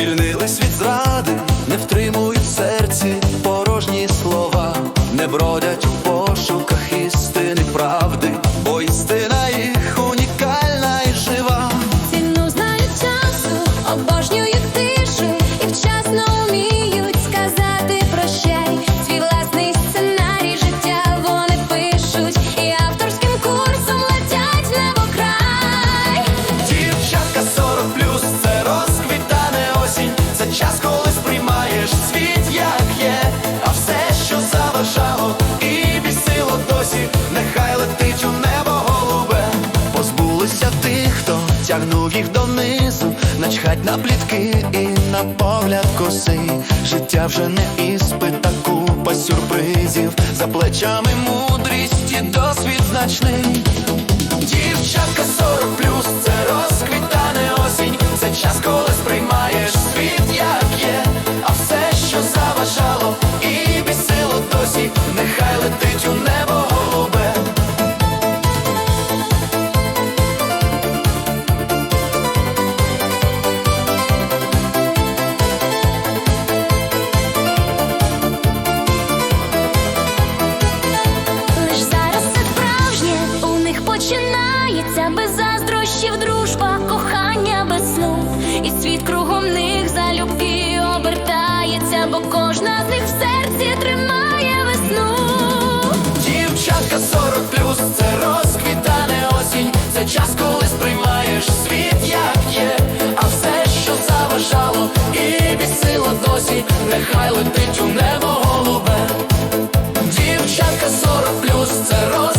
звільнились від зради, не втримують серці порожні слова, не бродять донизу, начхать на плітки і на погляд коси. Життя вже не іспит, а купа сюрпризів. За плечами мудрість і досвід значний. Дівчатка 40 плюс починається без заздрощів, дружба, кохання без сну, і світ кругом них залюбки обертається, бо кожна з них в серці тримає весну. Дівчатка 40 плюс це розквітане осінь, це час, коли сприймаєш світ, як є, а все, що заважало, і бісило досі, нехай летить у небо голубе. Дівчатка 40 плюс це розквітане